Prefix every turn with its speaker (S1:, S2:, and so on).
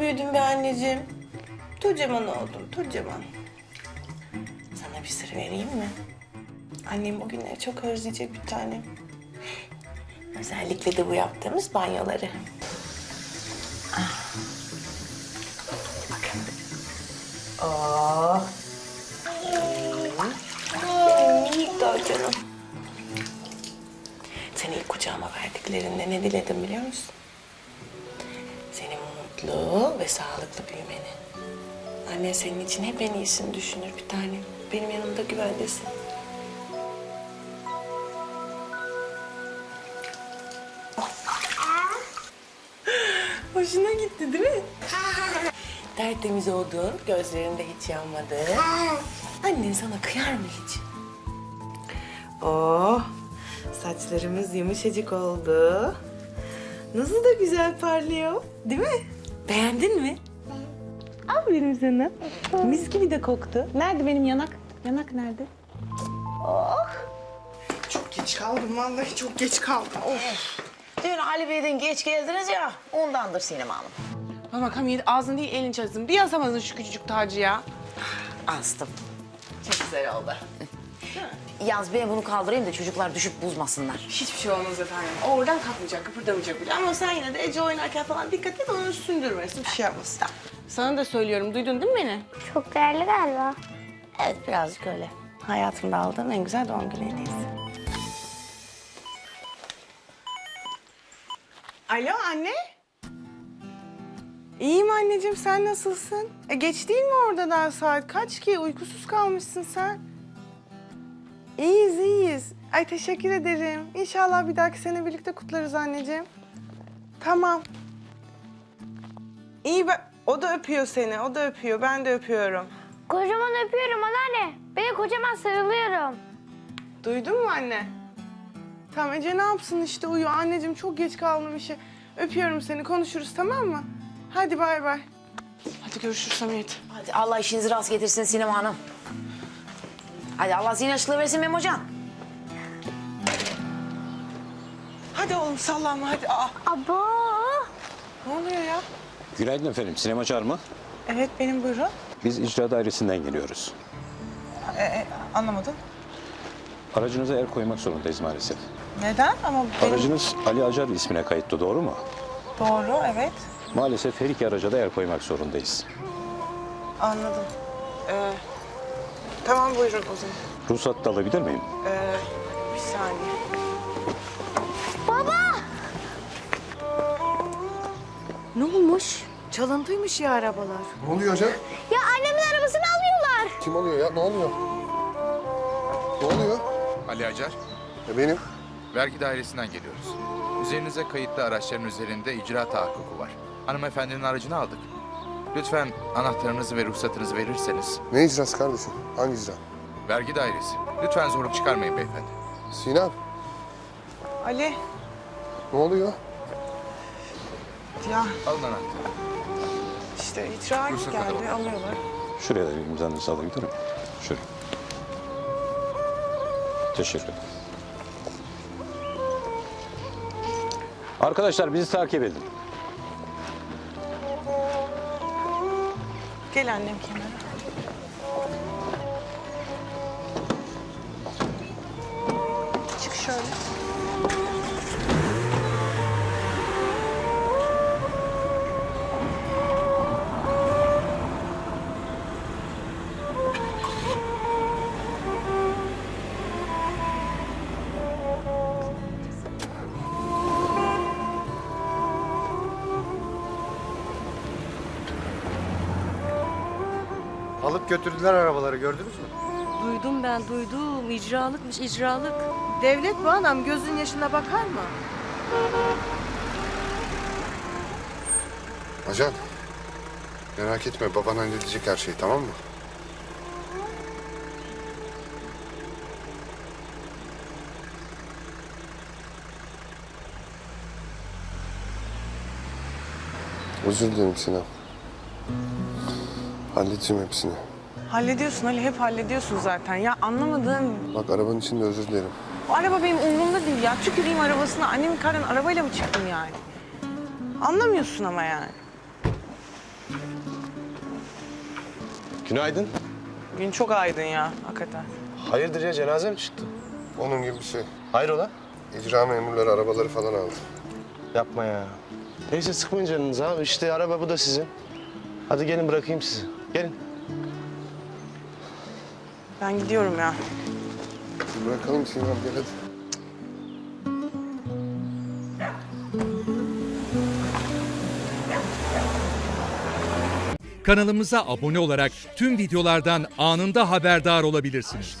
S1: büyüdün be anneciğim. Kocaman oldun, kocaman. Sana bir sır vereyim mi? Annem o günleri çok özleyecek bir tanem. Özellikle de bu yaptığımız banyoları. Ah. Bakın. Oh. Daha. Seni ilk kucağıma verdiklerinde ne diledim biliyor musun? Mutlu ve sağlıklı büyümeni. Anne senin için hep en iyisini düşünür bir tane. Benim yanımda güvendesin. Hoşuna gitti değil mi? Tertemiz oldun, gözlerinde hiç yanmadı. Annen sana kıyar mı hiç? Oh, saçlarımız yumuşacık oldu. Nasıl da güzel parlıyor, değil mi? Beğendin mi? Aferin sana. Mis gibi de koktu.
S2: Nerede benim yanak? Yanak nerede?
S1: Çok geç kaldım vallahi çok geç kaldım. Of.
S3: Dün Ali Bey'den geç geldiniz ya, ondandır Sinem Hanım.
S1: Bana bak Hamiyet ağzın değil elin çalışsın. Bir yasamadın şu küçücük tacı ya.
S3: Astım.
S1: Çok güzel oldu.
S3: Yalnız ben bunu kaldırayım da çocuklar düşüp bozmasınlar.
S1: Hiçbir şey olmaz efendim. O oradan kalkmayacak, kıpırdamayacak bile. Ama sen yine de Ece oynarken falan dikkat et, onu sündürmesin, bir şey yapmasın. Sana da söylüyorum, duydun değil mi beni?
S4: Çok değerli galiba.
S1: Evet, birazcık öyle. Hayatımda aldığım en güzel doğum günü hediyesi. Alo anne. İyiyim anneciğim, sen nasılsın? E, geç değil mi orada daha saat? Kaç ki? Uykusuz kalmışsın sen. İyiyiz, iyiyiz. Ay teşekkür ederim. İnşallah bir dahaki sene birlikte kutlarız anneciğim. Tamam. İyi ben... O da öpüyor seni, o da öpüyor. Ben de öpüyorum.
S4: Kocaman öpüyorum anneanne. Ben kocaman sarılıyorum.
S1: Duydun mu anne? Tamam Ece ne yapsın işte uyuyor. Anneciğim çok geç kaldım işe. Öpüyorum seni, konuşuruz tamam mı? Hadi bay bay. Hadi görüşürüz Hamiyet.
S3: Hadi Allah işinizi rast getirsin Sinem Hanım. Hadi Allah zihin açıklığı versin Mem Hocam.
S1: Hadi oğlum sallanma hadi. Aa,
S4: Abo.
S1: ne oluyor ya?
S5: Günaydın efendim. Sinema çağır mı?
S1: Evet benim buyurun.
S5: Biz icra dairesinden geliyoruz.
S1: Ee, anlamadım.
S5: Aracınıza el koymak zorundayız maalesef.
S1: Neden? Ama benim...
S5: Aracınız Ali Acar ismine kayıtlı doğru mu?
S1: Doğru evet.
S5: Maalesef her iki araca da el koymak zorundayız.
S1: Anladım. Ee, tamam buyurun o zaman.
S5: Ruhsat da alabilir miyim?
S1: Ee, bir saniye.
S2: Ne olmuş? Çalıntıymış ya arabalar.
S6: Ne oluyor hocam?
S4: Ya annemin arabasını alıyorlar.
S6: Kim oluyor ya? Ne oluyor? Ne oluyor?
S7: Ali Acar,
S6: Ya benim.
S7: vergi dairesinden geliyoruz. Üzerinize kayıtlı araçların üzerinde icra tahakkuku var. Hanımefendinin aracını aldık. Lütfen anahtarınızı ve ruhsatınızı verirseniz.
S6: Ne icrası kardeşim? Hangi icra?
S7: Vergi dairesi. Lütfen zorluk çıkarmayın beyefendi.
S6: Sinem.
S1: Ali
S6: Ne oluyor?
S1: ya
S7: Alın anahtarı.
S1: işte
S7: Ruhsat
S1: geldi alıyorlar.
S5: Şuraya da bir imzanızı alabilir miyim? Şuraya. Teşekkür ederim. Arkadaşlar bizi takip edin.
S1: Gel annem kenara. Çık şöyle.
S8: Alıp götürdüler arabaları gördünüz mü?
S2: Duydum ben duydum. İcralıkmış icralık.
S1: Devlet bu adam gözün yaşına bakar mı?
S6: Ajan. Merak etme baban halledecek her şeyi tamam mı? Özür dilerim Sinem. Halledeceğim hepsini.
S1: Hallediyorsun Ali hep hallediyorsun zaten. Ya anlamadığım
S6: Bak arabanın içinde özür dilerim.
S1: o araba benim umurumda değil ya. Tüküreyim arabasına. Annemin karın arabayla mı çıktım yani? Anlamıyorsun ama yani.
S9: Günaydın.
S1: Gün çok aydın ya hakikaten.
S9: Hayırdır ya cenaze mi çıktı?
S6: Onun gibi bir şey.
S9: Hayrola?
S6: İcra memurları arabaları falan aldı.
S9: Yapma ya. Neyse sıkmayın canınızı abi. İşte araba bu da sizin. Hadi gelin bırakayım sizi. Gelin.
S1: Ben gidiyorum ya.
S6: Bırakalım Sinem gel hadi.
S10: Kanalımıza abone olarak tüm videolardan anında haberdar olabilirsiniz.